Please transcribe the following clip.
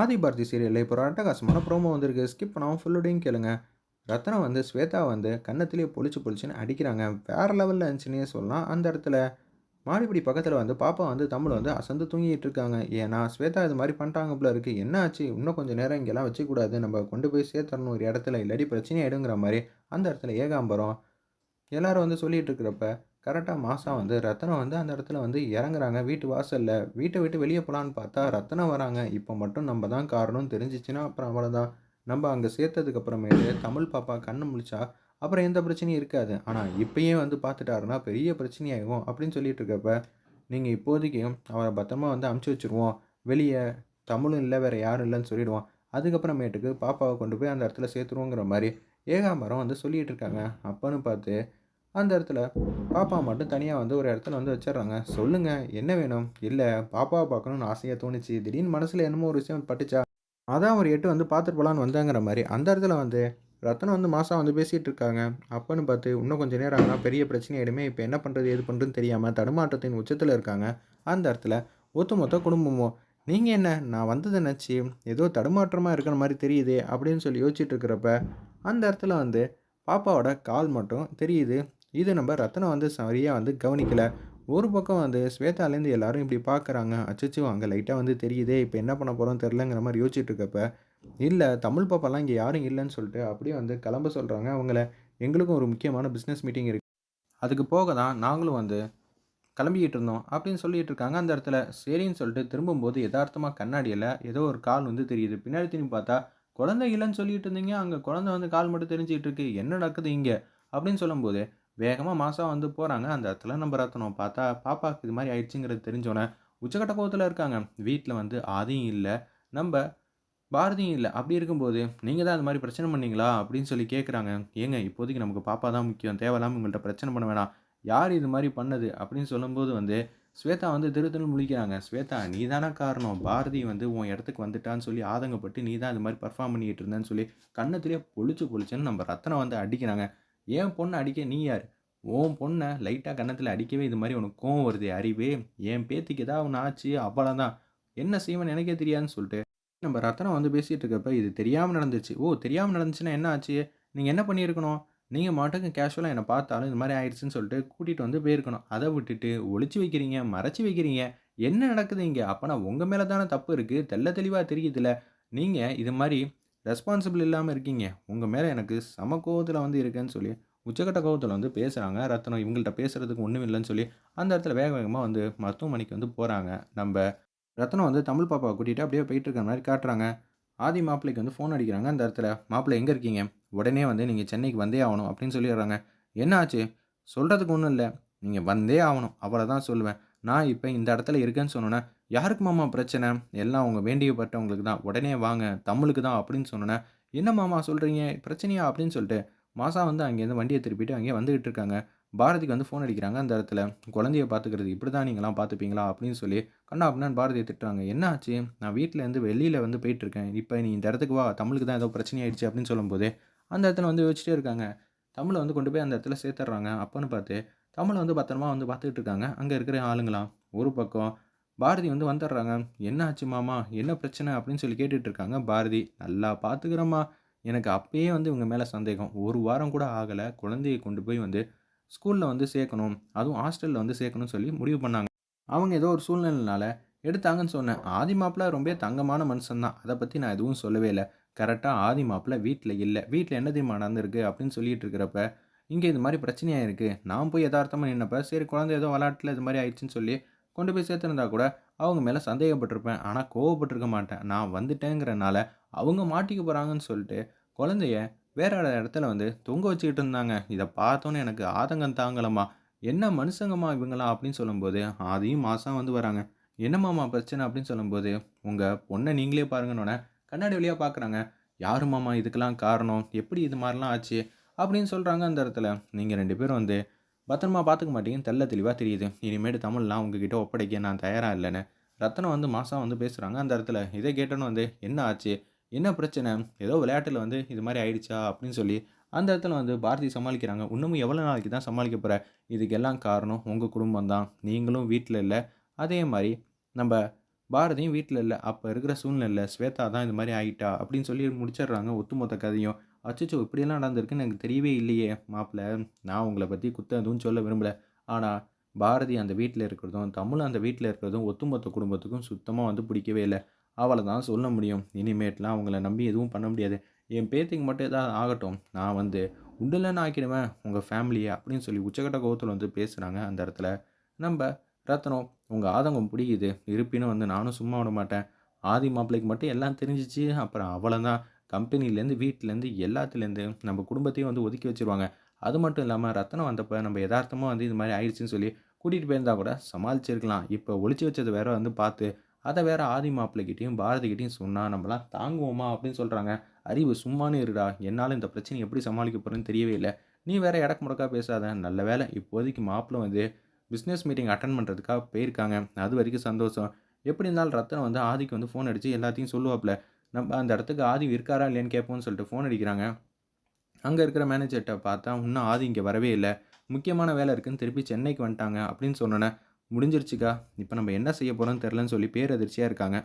ஆதி பாரதி சீரியலில் இப்போ ஒரு அட்டகாசமான ப்ரோமோ வந்திருக்கு. ஸ்கிப் பண்ணாமல் ஃபுல்லோடையும் கேளுங்க. ரத்னம் வந்து ஸ்வேதா வந்து கன்னத்திலேயே பொழிச்சு பொழிச்சுன்னு அடிக்கிறாங்க. வேறு லெவலில் இருந்துச்சுன்னே சொல்லலாம். அந்த இடத்துல மாடிப்படி பக்கத்தில் வந்து பாப்பா வந்து தமிழ் வந்து அசந்து தூங்கிட்டு இருக்காங்க. ஏன்னா ஸ்வேதா இது மாதிரி பண்ணிட்டாங்க போல இருக்குது என்ன ஆச்சு? இன்னும் கொஞ்சம் நேரம் இங்கெல்லாம் வச்சுக்கூடாது. நம்ம கொண்டு போய் சேர்த்தரணும். ஒரு இடத்துல இல்லாட்டி பிரச்சனை ஆயிடுங்கிற மாதிரி அந்த இடத்துல ஏகாம்பரம் எல்லாரும் வந்து சொல்லிகிட்டு இருக்கிறப்ப கரெக்டாக மாதம் வந்து ரத்தனம் வந்து அந்த இடத்துல வந்து இறங்குறாங்க. வீட்டு வாசலில். வீட்டை விட்டு வெளியே போகலான்னு பார்த்தா ரத்தனம் வராங்க. இப்போ மட்டும் நம்ம தான் காரணம் தெரிஞ்சிச்சுன்னா அப்புறம் அவ்வளோதான் நம்ம அங்கே சேர்த்ததுக்கு அப்புறமேட்டு தமிழ் பாப்பா கண்ணு முழிச்சா அப்புறம் எந்த பிரச்சனையும் இருக்காது. ஆனால் இப்பயே வந்து பார்த்துட்டாருன்னா பெரிய பிரச்சனையாகும் அப்படின்னு சொல்லிட்டு இருக்கப்ப நீங்கள் இப்போதைக்கு அவரை பத்திரமா வந்து அமுச்சு வச்சுருவோம். வெளியே தமிழும் இல்லை வேறு யாரும் இல்லைன்னு சொல்லிடுவோம் அதுக்கப்புறமேட்டுக்கு பாப்பாவை கொண்டு போய் அந்த இடத்துல சேர்த்துருவோங்கிற மாதிரி ஏகாம்பரம் வந்து சொல்லிகிட்டு இருக்காங்க. அப்பன்னு பார்த்து அந்த இடத்துல பாப்பா மட்டும் தனியாக வந்து ஒரு இடத்துல வந்து வச்சிடுறாங்க. சொல்லுங்கள் என்ன வேணும்? இல்லை பாப்பாவை பார்க்கணுன்னு ஆசையாக தோணுச்சு. திடீர்னு மனசில் என்னமோ ஒரு விஷயம் பட்டுச்சா? அதான் ஒரு எட்டு வந்து பார்த்துட்டு போகலான்னு வந்தாங்கிற மாதிரி அந்த இடத்துல வந்து ரத்தனம் வந்து மாதம் வந்து பேசிகிட்டு இருக்காங்க. அப்பன்னு பார்த்து இன்னும் கொஞ்சம் நேரம் ஆனால் பெரிய பிரச்சனை ஆகிடுமே இப்போ என்ன பண்ணுறது எது பண்ணுறதுன்னு தெரியாமல் தடுமாற்றத்தின் உச்சத்தில் இருக்காங்க. அந்த இடத்துல ஒத்துமொத்த குடும்பமோ நீங்கள் என்ன? நான் வந்ததை நினச்சி ஏதோ தடுமாற்றமாக இருக்கிற மாதிரி தெரியுதே அப்படின்னு சொல்லி யோசிச்சுட்டு இருக்கிறப்ப அந்த இடத்துல வந்து பாப்பாவோட கால் மட்டும் தெரியுது. இது நம்ம ரத்னம் வந்து சரியாக வந்து கவனிக்கலை. ஒரு பக்கம் வந்து ஸ்வேதாலேருந்து எல்லாரும் இப்படி பார்க்குறாங்க அச்சச்சோ அங்கே லைட்டாக வந்து தெரியுதே இப்போ என்ன பண்ண போகிறோம் தெரிலங்கிற மாதிரி யோசிச்சுட்டு இருக்கப்ப இல்லை தமிழ் பாப்பாலாம் இங்கே யாரும் இல்லைன்னு சொல்லிட்டு அப்படியே வந்து கிளம்ப சொல்கிறாங்க அவங்கள எங்களுக்கும் ஒரு முக்கியமான பிஸ்னஸ் மீட்டிங் இருக்குது அதுக்கு போக தான் நாங்களும் வந்து கிளம்பிக்கிட்டு இருந்தோம் அப்படின்னு சொல்லிட்டு இருக்காங்க. அந்த இடத்துல சரின்னு சொல்லிட்டு திரும்பும்போது யதார்த்தமாக கண்ணாடியில் ஏதோ ஒரு கால் வந்து தெரியுது. பின்னாடி திரும்பி பார்த்தா குழந்தை இல்லைன்னு சொல்லிட்டு இருந்தீங்க. அங்கே குழந்தை வந்து கால் மட்டும் தெரிஞ்சிட்டு இருக்கு. என்ன நடக்குது இங்கே? அப்படின்னு சொல்லும்போது வேகமாக மாதம் வந்து போகிறாங்க அந்த இடத்துல நம்ம ரத்தனம் பார்த்தா பாப்பாவுக்கு இது மாதிரி ஆயிடுச்சுங்கிறது தெரிஞ்சோன்னே உச்சக்கட்ட கோவத்தில் இருக்காங்க. வீட்டில் வந்து ஆதியும் இல்லை. நம்ம பாரதியும் இல்லை. அப்படி இருக்கும்போது நீங்கள் தான் அது மாதிரி பிரச்சனை பண்ணீங்களா? அப்படின்னு சொல்லி கேட்குறாங்க ஏங்க இப்போதைக்கு நமக்கு பாப்பா தான் முக்கியம். தேவையில்லாமல் உங்கள்கிட்ட பிரச்சனை பண்ண வேணாம். யார் இது மாதிரி பண்ணது? அப்படின்னு சொல்லும்போது வந்து ஸ்வேதா வந்து திரு திரு முழிக்கிறாங்க. ஸ்வேதா நீ தானே காரணம். பாரதி வந்து உன் இடத்துக்கு வந்துட்டான்னு சொல்லி ஆதங்கப்பட்டு நீ தான் இது மாதிரி பர்ஃபார்ம் பண்ணிக்கிட்டு இருந்தேன்னு சொல்லி கண்ணத்துலேயே பொழிச்சு பொழிச்சுன்னு நம்ம ரத்தனை வந்து அடிக்கிறாங்க. என் பொண்ணை அடிக்க நீ யார்? உன் பொண்ணை லைட்டாக கன்னத்தில் அடிக்கவே இது மாதிரி உனக்கு கோவம் வருது அறிவே? என் பேத்திக்கு ஏதாவது ஒன்று ஆச்சு? அவ்வளோதான் என்ன செய்வன் எனக்கே தெரியாதுன்னு சொல்லிட்டு நம்ம ரத்னம் வந்து பேசிகிட்டு இருக்கப்ப இது தெரியாமல் நடந்துச்சு. ஓ தெரியாமல் நடந்துச்சுன்னா என்ன ஆச்சு? நீங்கள் என்ன பண்ணியிருக்கணும்? நீங்கள் மாட்டுக்கு கேஷுவலாக என்னை பார்த்தாலும் இது மாதிரி ஆயிடுச்சுன்னு சொல்லிட்டு கூட்டிகிட்டு வந்து போயிருக்கணும். அதை விட்டுட்டு ஒழிச்சு வைக்கிறீங்க மறைச்சி வைக்கிறீங்க. என்ன நடக்குது இங்கே? அப்போனா உங்கள் மேலே தானே தப்பு இருக்குது தெல்ல தெளிவாக தெரியுதுல்ல. நீங்கள் இது மாதிரி ரெஸ்பான்சிபிள் இல்லாமல் இருக்கீங்க. உங்கள் மேலே எனக்கு சம கோவத்தில் வந்து இருக்கேன்னு சொல்லி உச்சக்கட்ட கோவத்தில் வந்து பேசுகிறாங்க ரத்னம் இவங்கள்ட்ட பேசுகிறதுக்கு ஒன்றும் இல்லைன்னு சொல்லி அந்த இடத்துல வேக வேகமாக வந்து மருத்துவமனைக்கு வந்து போகிறாங்க நம்ம ரத்னம் வந்து தமிழ் பாப்பாவை கூட்டிகிட்டு அப்படியே போயிட்டு இருக்க மாதிரி காட்டுறாங்க. ஆதி மாப்பிள்ளைக்கு வந்து ஃபோன் அடிக்கிறாங்க. அந்த இடத்துல மாப்பிள்ளை எங்கே இருக்கீங்க? உடனே வந்து நீங்கள் சென்னைக்கு வந்தே ஆகணும் அப்படின்னு சொல்லிடுறாங்க. என்ன ஆச்சு சொல்கிறதுக்கு ஒன்றும் இல்லை. நீங்கள் வந்தே ஆகணும். அவ்வளோ தான் சொல்லுவேன். நான் இப்போ இந்த இடத்துல இருக்கேன்னு சொன்னோன்னே யாருக்கு மாமா பிரச்சனை? எல்லாம் அவங்க வேண்டியப்பட்டவங்களுக்கு தான். உடனே வாங்க தமிழுக்கு தான் அப்படின்னு சொன்னோன்னே என்ன மாமா சொல்கிறீங்க பிரச்சனையா? அப்படின்னு சொல்லிட்டு மாசா வந்து அங்கேருந்து வண்டியை திருப்பிட்டு அங்கேயே வந்துகிட்டு இருக்காங்க. பாரதிக்கு வந்து ஃபோன் அடிக்கிறாங்க அந்த இடத்துல. குழந்தைய பார்த்துக்கிறது இப்படி தான் நீங்களாம் பார்த்துப்பீங்களா? அப்படின்னு சொல்லி கண்ணா அப்படின்னு பாரதியை திட்டுறாங்க. என்ன ஆச்சு நான் வீட்டிலேருந்து வெளியில் வந்து போயிட்டுருக்கேன். இப்போ நீ இந்த இடத்துக்கு வா. தமிழுக்கு தான் ஏதோ பிரச்சனை ஆயிடுச்சு அப்படின்னு சொல்லும்போது அந்த இடத்துல வந்து யோசிச்சிட்டே இருக்காங்க. தமிழை வந்து கொண்டு போய் அந்த இடத்துல சேர்த்துட்றாங்க. அப்போன்னு பார்த்து தமிழை வந்து பத்திரமா வந்து பார்த்துக்கிட்டு இருக்காங்க. அங்கே இருக்கிற ஆளுங்களாம் ஒரு பக்கம் பாரதி வந்து வந்துடுறாங்க. என்ன ஆச்சு மாமா? என்ன பிரச்சனை? அப்படின்னு சொல்லி கேட்டுட்டு இருக்காங்க பாரதி. நல்லா பார்த்துக்கிறோம்மா. எனக்கு அப்பயே வந்து இவங்க மேலே சந்தேகம். ஒரு வாரம் கூட ஆகலை. குழந்தையை கொண்டு போய் வந்து ஸ்கூலில் வந்து சேர்க்கணும். அதுவும் ஹாஸ்டலில் வந்து சேர்க்கணும்னு சொல்லி முடிவு பண்ணாங்க. அவங்க ஏதோ ஒரு சூழ்நிலைனால எடுத்தாங்கன்னு சொன்னேன். ஆதி மாப்பிள்ள ரொம்ப தங்கமான மனுஷன் தான். அதை பற்றி நான் எதுவும் சொல்லவே இல்லை. கரெக்டாக ஆதி மாப்பிள்ள வீட்டில் இல்லை. வீட்டில் என்ன தெரியுமா நடந்திருக்கு? அப்படின்னு சொல்லிட்டு இருக்கிறப்ப இங்கே இது மாதிரி பிரச்சனையாக இருக்குது நான் போய் யதார்த்தமாக நின்னப்ப சரி குழந்தை ஏதோ விளாட்டில் இது மாதிரி ஆயிடுச்சுன்னு சொல்லி கொண்டு போய் சேர்த்துருந்தா கூட அவங்க மேலே சந்தேகப்பட்டிருப்பேன். ஆனால் கோவப்பட்டிருக்க மாட்டேன். நான் வந்துட்டேங்கிறனால அவங்க மாட்டிக்க போகிறாங்கன்னு சொல்லிட்டு குழந்தைய வேற இடத்துல வந்து தொங்க வச்சுக்கிட்டு இருந்தாங்க. இதை பார்த்தோன்னே எனக்கு ஆதங்கம் தாங்கலம்மா. என்ன மனுஷங்கம்மா இவங்களாம் அப்படின்னு சொல்லும்போது அதையும் மாதம் வந்து வராங்க. என்னம்மாம்மா பிரச்சனை? அப்படின்னு சொல்லும்போது உங்கள் பொண்ணை நீங்களே பாருங்கன்னொன்னே கண்ணாடி வழியாக பார்க்குறாங்க யாருமாம்மா இதுக்கெல்லாம் காரணம்? எப்படி இது மாதிரிலாம் ஆச்சு? அப்படின்னு சொல்கிறாங்க அந்த இடத்துல. நீங்கள் ரெண்டு பேரும் வந்து பத்திரமா பார்த்துக்க மாட்டீங்கன்னு தெல்ல தெளிவாக தெரியுது. இனிமேட்டு தமிழ்லாம் உங்ககிட்ட ஒப்படைக்க நான் தயாராக இல்லைன்னு ரத்தனம் வந்து மாதம் வந்து பேசுகிறாங்க அந்த இடத்துல. இதை கேட்டோன்னு வந்து என்ன ஆச்சு? என்ன பிரச்சனை? ஏதோ விளையாட்டில் வந்து இது மாதிரி ஆயிடுச்சா? அப்படின்னு சொல்லி அந்த இடத்துல வந்து பாரதி சமாளிக்கிறாங்க. இன்னமும் எவ்வளோ நாளைக்கு தான் சமாளிக்க போகிற இதுக்கெல்லாம் காரணம் உங்கள் குடும்பம் தான். நீங்களும் வீட்டில் இல்லை. அதே மாதிரி நம்ம பாரதியும் வீட்டில் இல்லை. அப்போ இருக்கிற சூழ்நிலை ஸ்வேதா தான் இது மாதிரி ஆகிட்டா அப்படின்னு சொல்லி முடிச்சிடுறாங்க ஒத்துமொத்த கதையும். அச்சோ இப்படியெல்லாம் நடந்திருக்குன்னு எனக்கு தெரியவே இல்லையே மாப்ள. நான் உங்களை பற்றி குத்தம் எதுவும் சொல்ல விரும்பல. ஆனால் பாரதி அந்த வீட்டில் இருக்கிறதும், தமிழ் அந்த வீட்டில் இருக்கிறதும் ஒட்டுமொத்த குடும்பத்துக்கும் சுத்தமாக வந்து பிடிக்கவே இல்லை அவளை தான் சொல்ல முடியும். இனிமேட்லாம் அவங்கள நம்பி எதுவும் பண்ண முடியாது. என் பேத்திக்கு மட்டும் ஏதாவது ஆகட்டும். நான் வந்து உண்டு ஆக்கிடுவேன் உங்கள் ஃபேமிலியை அப்படின்னு சொல்லி உச்சக்கட்ட கோபத்தில் வந்து பேசுகிறாங்க அந்த இடத்துல. நம்ம ரத்னம் உங்கள் ஆதங்கம் பிடிக்குது இருப்பினும் வந்து நானும் சும்மா விட மாட்டேன் ஆதி மாப்பிள்ளைக்கு மட்டும் எல்லாம் தெரிஞ்சிச்சு அப்புறம் அவ்வளதான். கம்பெனிலேருந்து, வீட்டிலேருந்து எல்லாத்துலேருந்து நம்ம குடும்பத்தையும் வந்து ஒதுக்கி வச்சுருவாங்க. அது மட்டும் இல்லாமல் ரத்தனம் வந்தப்போ நம்ம யதார்த்தமாக வந்து இது மாதிரி ஆயிடுச்சுன்னு சொல்லி கூட்டிகிட்டு போயிருந்தா கூட சமாளிச்சிருக்கலாம். இப்போ ஒழிச்சு வச்சது வேற வந்து பார்த்து, அதை வேற ஆதி மாப்பிள்ளைகிட்டையும் பாரதிகிட்டயும் சொன்னால் நம்மலாம் தாங்குவோமா? அப்படின்னு சொல்கிறாங்க அறிவு சும்மானு இருடா. என்னால இந்த பிரச்சனை எப்படி சமாளிக்க போகிறேன்னு தெரியவே இல்லை நீ வேற இடக்க முடக்கா பேசாத. நல்ல வேலை இப்போதைக்கு மாப்பிள வந்து பிஸ்னஸ் மீட்டிங் அட்டன் பண்ணுறதுக்காக போயிருக்காங்க. அது வரைக்கும் சந்தோஷம். எப்படி இருந்தாலும் ரத்தனம் வந்து ஆதிக்கு வந்து ஃபோன் அடித்து எல்லாத்தையும் சொல்லுவாப்ல. நம்ம அந்த இடத்துக்கு ஆதி இருக்காரா? இல்லையான்னு கேட்போம்னு சொல்லிட்டு ஃபோன் அடிக்கிறாங்க. அங்கே இருக்கிற மேனேஜர்கிட்ட பார்த்தா, இன்னும் ஆதி இங்கே வரவே இல்லை முக்கியமான வேலை இருக்குதுன்னு திருப்பி சென்னைக்கு வந்துட்டாங்க அப்படின்னு சொன்னோன்னே முடிஞ்சிருச்சுக்கா. இப்போ நம்ம என்ன செய்ய போகிறோம்னு தெரிலன்னு சொல்லி பேரதிர்ச்சியாக இருக்காங்க.